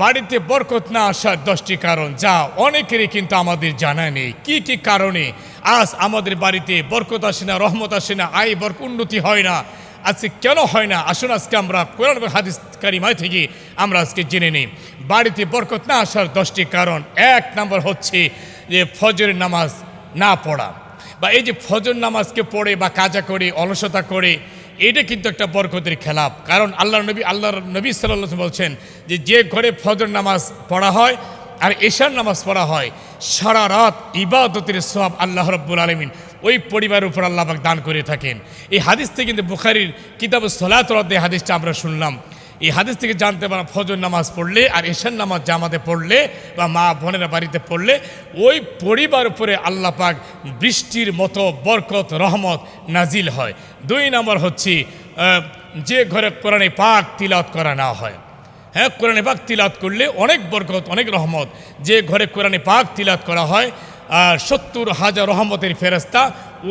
বাড়িতে বরকত না আসার দশটি কারণ, যা অনেকেরই কিন্তু আমাদের জানা নেই। কি কি কারণে? আজ আমাদের বাড়িতে বরকত আসে না, রহমত আসে না, আয় বরক উন্নতি হয় না। আজকে কেন হয় না? আসুন আজকে আমরা কোরআন এবং হাদিস কারিমায় থেকে আমরা আজকে জেনে নিই। বাড়িতে বরকত না আসার দশটি কারণ, এক নম্বর হচ্ছে যে ফজরের নামাজ না পড়া বা এই যে ফজর নামাজকে পড়ে বা কাজা করে, অলসতা করে এটা কিন্তু একটা বরকতের খেলাপ। কারণ আল্লাহ নবী আল্লাহ নবী সাল্লাহ বলছেন যে যে ঘরে ফজর নামাজ পড়া হয় আর এশার নামাজ পড়া হয়, সারা রাত ইবাদতের সব আল্লাহ রব্বুল আলমিন ওই পরিবারের উপর আল্লাহ দান করে থাকেন। এই হাদিস থেকে কিন্তু বুখারির কিতাব সলাত হাদিসটা আমরা শুনলাম। এই হাদিস থেকে জানতে পারা ফজর নামাজ পড়লে আর এশার নামাজ জামাতে পড়লে বা মা বোনেরা বাড়িতে পড়লে ওই পরিবার উপরে আল্লাহ পাক বৃষ্টির মতো বরকত, রহমত নাজিল হয়। দুই নম্বর হচ্ছে যে ঘরে কোরআনে পাক তিলাত করা না হয়। হ্যাঁ কোরআনে পাক তিলাত করলে অনেক বরকত, অনেক রহমত। যে ঘরে কোরআনে পাক তিলাত করা হয়, আর সত্তর হাজার রহমতের ফেরস্তা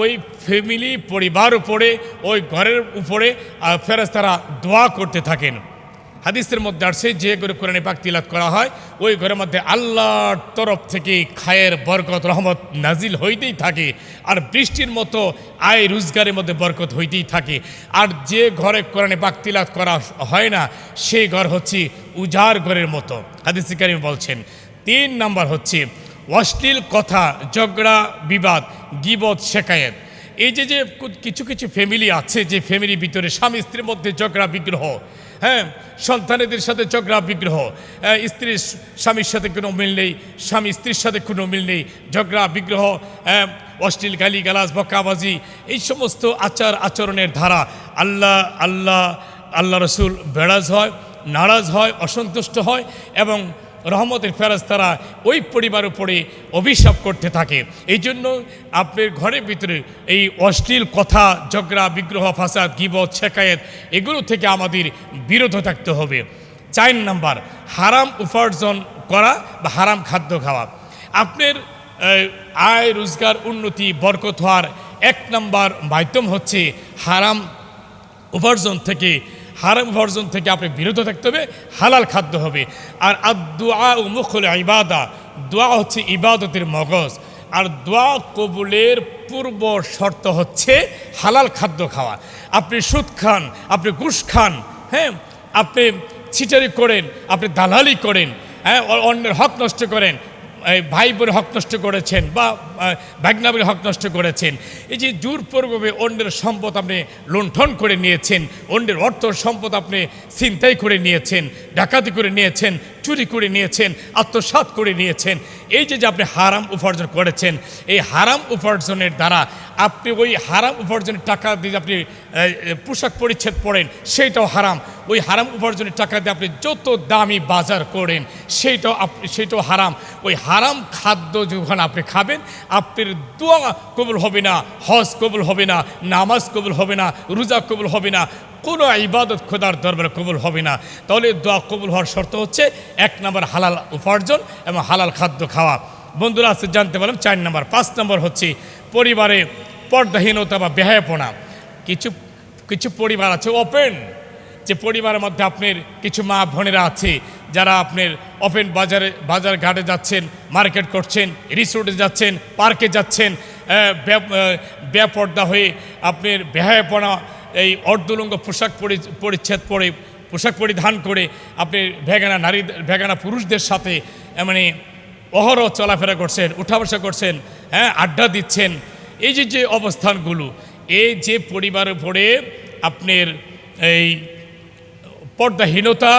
ওই ফ্যামিলি, পরিবার উপরে, ওই ঘরের উপরে ফেরেস্তারা দোয়া করতে থাকেন। হাদিসের মধ্যে আসছে যে ঘরে কোরআনে পাক তিলাত করা হয়, ওই ঘরের মধ্যে আল্লাহর তরফ থেকে খায়ের বরকত, রহমত নাজিল হইতেই থাকে। আর বৃষ্টির মতো আয় রোজগারের মধ্যে বরকত হইতেই থাকে। আর যে ঘরে কোরআনে পাক তিলাত করা হয় না, সেই ঘর হচ্ছে উজাড় ঘরের মতো। হাদিস কারিম বলছেন, তিন নাম্বার হচ্ছে, অশ্লীল কথা, ঝগড়া, বিবাদ, গিবত শেখায়েত এই যে যে কিছু কিছু ফ্যামিলি আছে, যে ফ্যামিলির ভিতরে স্বামী স্ত্রীর মধ্যে ঝগড়া, বিগ্রহ হ্যাঁ সন্তানেদের সাথে ঝগড়া, বিগ্রহ। স্ত্রীর স্বামীর সাথে কোনো মিল নেই, স্বামী স্ত্রীর সাথে কোনো মিল নেই, ঝগড়া, বিগ্রহ অশ্লীল গালি গালাজ বকাবাজি, এই সমস্ত আচার আচরণের ধারা আল্লাহ আল্লাহ আল্লাহ রসুল বেড়াজ হয়, নারাজ হয়, অসন্তুষ্ট হয় এবং রহমতের ফেরাস্তারা ওই পরিবার উপরে অভিশাপ করতে থাকে। এই জন্য আপনার ঘরের ভিতরে এই অশ্লীল কথা, ঝগড়া, বিগ্রহ, ফাসাদ, গিবত, শেখায়েত, এগুলো থেকে আমাদের বিরত থাকতে হবে। চার নাম্বার, হারাম উপার্জন করা বা হারাম খাদ্য খাওয়া। আপনার আয়, রোজগার, উন্নতি, বরকত হওয়ার এক নাম্বার মাধ্যম হচ্ছে হারাম উপার্জন থেকে হারাম উপার্জন থেকে আপনি বিরত থাকতে হবে, হালাল খাদ্য হবে। আর আদুয়া ও মুখল ইবাদা দোয়া হচ্ছে ইবাদতের মগজ। আর দোয়া কবুলের পূর্ব শর্ত হচ্ছে হালাল খাদ্য খাওয়া। আপনি সুদ খান, আপনি ঘুষ খান হ্যাঁ? আপনি ছিটারি করেন, আপনি দালালি করেন হ্যাঁ? অন্যের হক নষ্ট করেন ভাই বোনের হক নষ্ট করেছেন বা ভাগনাবের হক নষ্ট করেছেন। এই যে জোরপূর্বভাবে অন্যের সম্পদ আপনি লুণ্ঠন করে নিয়েছেন, অন্যের অর্থ সম্পদ আপনি ছিনতাই করে নিয়েছেন, ডাকাতি করে নিয়েছেন, চুরি করে নিয়েছেন আত্মসাত করে নিয়েছেন। এই যে যে আপনি হারাম উপার্জন করেছেন, এই হারাম উপার্জনের দ্বারা আপনি ওই হারাম উপার্জনের টাকা দিয়ে আপনি পোশাক পরিচ্ছেদ পড়েন সেইটাও হারাম। ওই হারাম উপার্জনের টাকা দিয়ে আপনি যত দামি বাজার করেন, সেইটাও আপনি সেইটাও হারাম। ওই হারাম খাদ্য যখন আপনি খাবেন, আপনার দোয়া কবুল হবে না, হজ কবুল হবে না, নামাজ কবুল হবে না, রোজা কবুল হবে না, কোনো ইবাদত খোদার দরবারে কবুল হবে না। তাহলে দোয়া কবুল হওয়ার শর্ত হচ্ছে, এক নম্বর হালাল উপার্জন এবং হালাল খাদ্য খাওয়া। বন্ধুরা, আজকে জানতে পারলাম, চার নম্বর। পাঁচ নম্বর হচ্ছে পরিবারে পর্দাহীনতা বা বেহায়াপনা। কিছু কিছু পরিবার আছে ওপেন যে পরিবারের মধ্যে আপনার কিছু মা বোনেরা আছে যারা আপনার ওপেন বাজারে বাজার ঘাটে যাচ্ছেন মার্কেট করছেন রিসোর্টে যাচ্ছেন পার্কে যাচ্ছেন আহ, বে- আহ, হয়ে আপনার বেহায়াপনা এই অর্ধলঙ্গ পোশাক পরি- পরিচ্ছেদ পরে পোশাক পরিধান করে আপনি ভেগানা নারী ভেগানা পুরুষদের সাথে মানে অহরহ চলাফেরা করছেন, উঠা বসা করছেন হ্যাঁ আড্ডা দিচ্ছেন। এই যে যে অবস্থানগুলো, এই যে পরিবারের উপরে আপনার এই পর্দাহীনতা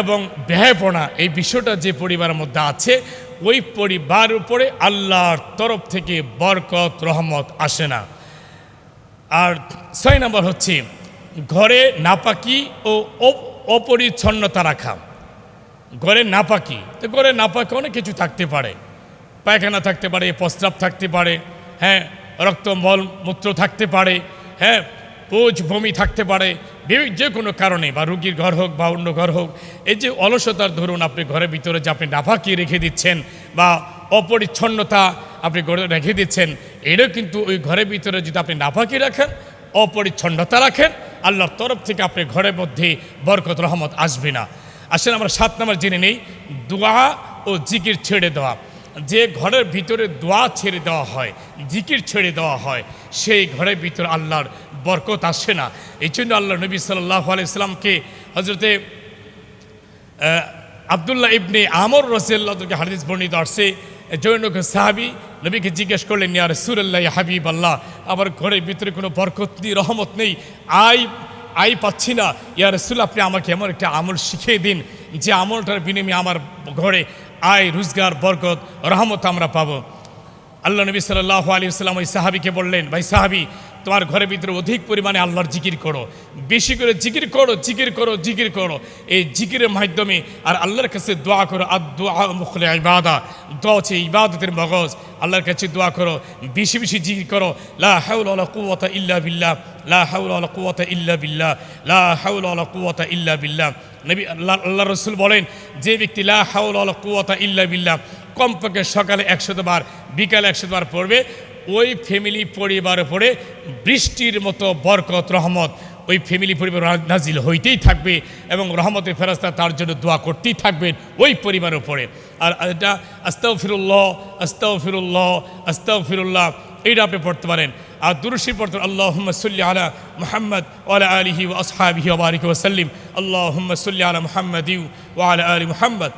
এবং ব্যয়পনা এই বিষয়টা যে পরিবারের মধ্যে আছে, ওই পরিবার উপরে আল্লাহর তরফ থেকে বরকত, রহমত আসে না। আর ছয় নম্বর হচ্ছে, ঘরে নাপাকি ও অপরিচ্ছন্নতা রাখা। ঘরে নাপাকি তো ঘরে নাপাকি অনেক কিছু থাকতে পারে। পায়খানা থাকতে পারে, প্রস্রাব থাকতে পারে হ্যাঁ রক্ত মল মূত্র থাকতে পারে হ্যাঁ পোজ বমি থাকতে পারে যে কোনো কারণে, বা রুগীর ঘর হোক, বা অন্য ঘর হোক, এই যে অলসতার ধরুন আপনি ঘরের ভিতরে যে আপনি নাফাকি রেখে দিচ্ছেন, বা অপরিচ্ছন্নতা আপনি ঘরে রেখে দিচ্ছেন, এটাও কিন্তু ওই ঘরের ভিতরে যদি আপনি নাফাকি রাখেন, অপরিচ্ছন্নতা রাখেন, আল্লাহর তরফ থেকে আপনি ঘরের মধ্যে বরকত, রহমত আসবে না। আসলে আমরা সাত নাম্বার জেনে নেই। দোয়া ও জিকির ছেড়ে দেওয়া। যে ঘরের ভিতরে দোয়া ছেড়ে দেওয়া হয়, জিকির ছেড়ে দেওয়া হয়, সেই ঘরের ভিতরে আল্লাহর বরকত আসে না। এই জন্য আল্লাহ নবী সাল্লাহ আলাইসাল্লামকে হজরতে আবদুল্লাহ ইবনে আমর রসিল্লাহকে হাদিস বর্ণিত আসছে। জৈনক সাহাবি নবীকে জিজ্ঞেস করলেন, ইয়া রসুল্লাহ হাবিব আল্লাহ আমার ঘরের ভিতরে কোনো বরকত নেই, রহমত নেই। আই আই পাচ্ছি না। ইয়া রসুল আপনি আমাকে এমন একটা আমল শিখিয়ে দিন যে আমলটার বিনিময়ে আমার ঘরে আয়, রোজগার, বরকত, রহমত আমরা পাবো। আল্লাহ নবী সাল্লাহ আলী সাল্লাম ওই সাহাবিকে বললেন, ভাই সাহাবি, তোমার ঘরের ভিতরে অধিক পরিমাণে আল্লাহর জিকির করো। বেশি করে জিকির করো জিকির করো জিকির করো। এই জিকিরের মাধ্যমে আর আল্লাহর কাছে দোয়া করো আর দোয়া মুখলে ইবাদা। দোয়া হচ্ছে ইবাদতের মগজ। আল্লাহর কাছে দোয়া করো, বেশি বেশি জিকির করো। লা হাউল আলা কুওয়াতা ইল্লা বিল্লাহ। লা হাউল ইল্লা বিল্লাহ লা ইল্লা বিল্লাহ নবী আল্লাহ রসুল বলেন, যে ব্যক্তি লা ইল্লা বিল্লাহ কমপক্ষে সকালে একশত বার, বিকালে একশত বার পড়বে, ওই ফ্যামিলি পরিবার উপরে বৃষ্টির মতো বরকত, রহমত, ওই ফ্যামিলি পরিবার নাজিল হইতেই থাকবে এবং রহমতের ফেরাস্তা তার জন্য দোয়া করতেই থাকবেন, ওই পরিবারের উপরে। আর এটা আস্তাও ফিরুল্লাহ আস্তাও ফিরুল্লাহ আস্তাও ফিরুল্লাহ এইটা আপনি পড়তে পারেন। আর দুরুশি পড়তে আল্লাহ সাল্লি আলা মোহাম্মদ ওয়ালা আলিহি ও আসহাবিহি ওবারিক ওসাল্লিম আল্লাহ সাল্লি আলা মোহাম্মদ ইউ ওয়ালা আলী মোহাম্মদ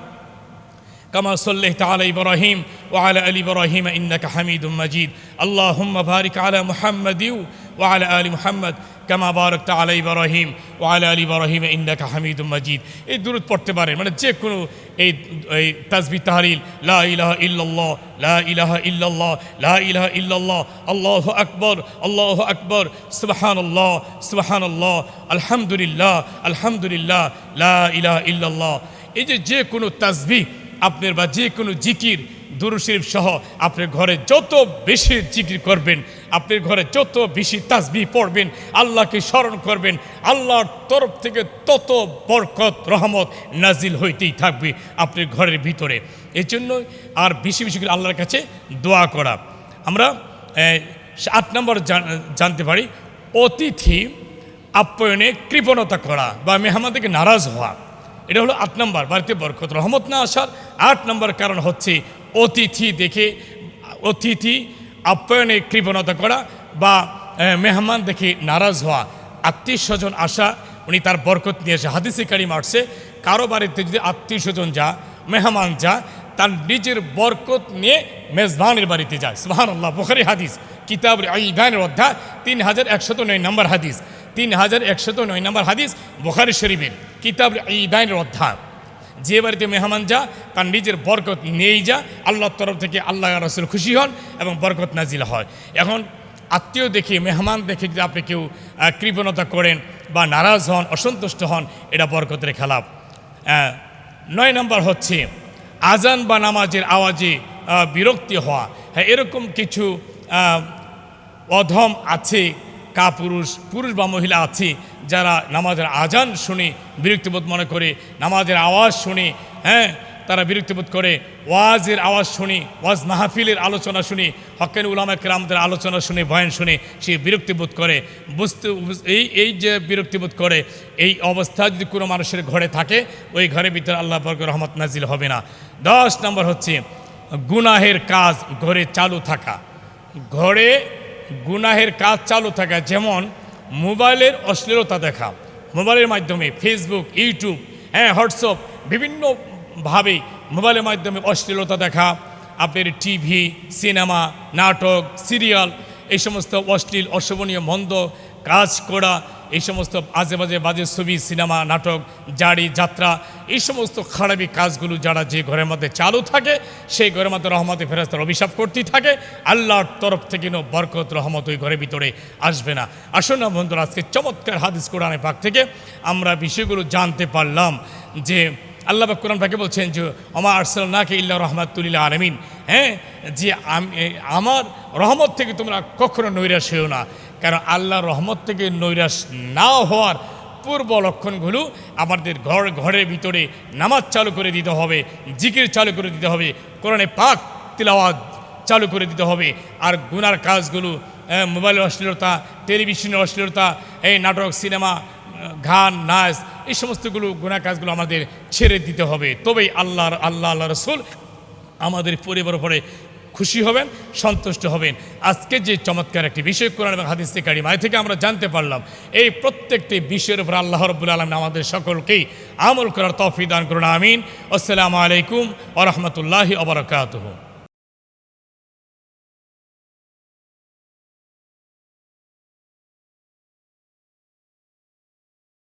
كما صليت على ابراهيم وعلى ال ابراهيم انك حميد مجيد اللهم بارك على محمد ওয়াল আলী মোহাম্মদ কামা বারকতা আলাই ইব্রাহিম ওয়াল আলী ইব্রাহিম ইন্দাকা হামিদ মজিদ এই দূরত পড়তে পারেন। মানে যে কোনো এই এই তাজবি তাহারিল লা ইলাহা ইল্লাল্লাহ, লা ইলাহা ইল্লাল্লাহ, লা ইলাহা ইল্লাল্লাহ, আল্লাহ আকবর আল্লাহ আকবর, সুবহানাল্লাহ সুবহানাল্লাহ, আলহামদুলিল্লাহ আলহামদুলিল্লাহ, লা ইলাহা ইল্লাল্লাহ। এই যে যে কোনো তাজবি আপনার বা যে কোনো জিকির দুরুশরীফ সহ আপনার ঘরে যত বেশি জিকির করবেন আপনার ঘরে যত বেশি তাসবি পড়বেন, আল্লাহকে স্মরণ করবেন, আল্লাহর তরফ থেকে তত বরকত, রহমত নাজিল হইতেই থাকবে আপনার ঘরের ভিতরে। এই জন্য আর বেশি বেশি করে আল্লাহর কাছে দোয়া করা। আমরা আট নম্বর জানতে পারি, অতিথি আপ্যায়নে কৃপণতা করা বা মেহমানদেরকে নারাজ হওয়া। এটা হলো আট নম্বর, বাড়িতে বরকত, রহমত না আসার আট নম্বর কারণ হচ্ছে অতিথি দেখে, অতিথি আপ্যায়নে কৃপণতা করা বা মেহমান দেখে নারাজ হওয়া। আত্মীয় স্বজন আসা, উনি তার বরকত নিয়ে এসে হাদিসে কারিম আসছে, কারও বাড়িতে যদি আত্মীয় স্বজন যা, মেহমান যা, তার নিজের বরকত নিয়ে মেজবানের বাড়িতে যায়। সুহান আল্লাহ বুখারি হাদিস কিতাব ইদানের অধ্যায়, তিন হাজার একশত নয় নম্বর হাদিস, তিন হাজার একশত নয় নম্বর হাদিস, বুখারি শরীফের কিতাব ইদানের অধ্যায়। যে বাড়িতে মেহমান যা, তার নিজের বরকত নিয়েই যা, আল্লাহর তরফ থেকে আল্লাহ রসুল খুশি হন এবং বরকত নাজিল হয়। এখন আত্মীয় দেখে, মেহমান দেখে যদি আপনি কেউ কৃপণতা করেন বা নারাজ হন, অসন্তুষ্ট হন, এটা বরকতের খেলাপ। নয় নম্বর হচ্ছে, আজান বা নামাজের আওয়াজে বিরক্তি হওয়া। হ্যাঁ এরকম কিছু অধম আছে কা পুরুষ পুরুষ বা মহিলা আছে, যারা নামাজের আজান শুনে, বিরক্তিবোধ মনে করে, নামাজের আওয়াজ শুনে হ্যাঁ তারা বিরক্তিবোধ করে, ওয়াজের আওয়াজ শুনি, ওয়াজ মাহফিলের আলোচনা শুনি, হকেন উলামা কেরামদের আলোচনা শুনে, বয়ান শুনে, সে বিরক্তিবোধ করে, বুঝতে এই এই যে বিরক্তিবোধ করে, এই অবস্থা যদি কোনো মানুষের ঘরে থাকে, ওই ঘরের ভিতরে আল্লাহ বর্গ রহমত নাজিল হবে না। দশ নম্বর হচ্ছে, গুনাহের কাজ ঘরে চালু থাকা। ঘরে গুনাহের কাজ চালু থাকা, যেমন মোবাইলের অশ্লীলতা দেখা, মোবাইলের মাধ্যমে ফেসবুক ইউটিউব হ্যাঁ হোয়াটসঅ্যাপ বিভিন্নভাবে মোবাইলের মাধ্যমে অশ্লীলতা দেখা, আপনার টিভি সিনেমা নাটক সিরিয়াল এই সমস্ত অশ্লীল, অশোভনীয়, মন্দ কাজ করা, এই সমস্ত আজে বাজে বাজে ছবি, সিনেমা, নাটক জাড়ি যাত্রা, এই সমস্ত খারাপি কাজগুলো যারা যে ঘরের মধ্যে চালু থাকে, সেই ঘরের মধ্যে রহমতে ফেরাস্তার অভিশাপ করতেই থাকে। আল্লাহর তরফ থেকে নো বরকত, রহমত ওই ঘরের ভিতরে আসবে না। আসুন না বন্ধুরা, আজকে চমৎকার হাদিস কোরআনের পাক থেকে আমরা বিষয়গুলো জানতে পারলাম যে আল্লাহ কোরআন পাকে বলছেন যে আমার আরসাল নাকে ইল্লা রহমাতুল্লাহ আলমিন। হ্যাঁ যে আমি আমার রহমত থেকে তোমরা কখনো নৈরাশ হয়েও না। কারণ আল্লাহ রহমত থেকে নৈরাশ না হওয়ার পূর্ব লক্ষণগুলো আমাদের ঘর, ঘরের ভিতরে নামাজ চালু করে দিতে হবে, জিকির চালু করে দিতে হবে, কোরআনে পাক তিলাওয়াজ চালু করে দিতে হবে। আর গুনার কাজগুলো মোবাইলের অশ্লীলতা, টেলিভিশনের অশ্লীলতা, এই নাটক, সিনেমা, গান, নাচ, এই সমস্তগুলো গুণা কাজগুলো আমাদের ছেড়ে দিতে হবে। তবেই আল্লাহর, আল্লাহ আল্লাহ রসুল আমাদের পরিবার উপরে খুশি হবেন, সন্তুষ্ট হবেন। আজকে যে চমৎকার একটি বিষয় কোরআন এবং হাদিস কারি মায় থেকে আমরা জানতে পারলাম, এই প্রত্যেকটি বিষয়ের উপর আল্লাহ রব্বুল আলম আমাদের সকলকেই আমল করার তফি দান করুন, আমিন। আসসালামু আলাইকুম ওরহমতুল্লাহি আবরকাতহ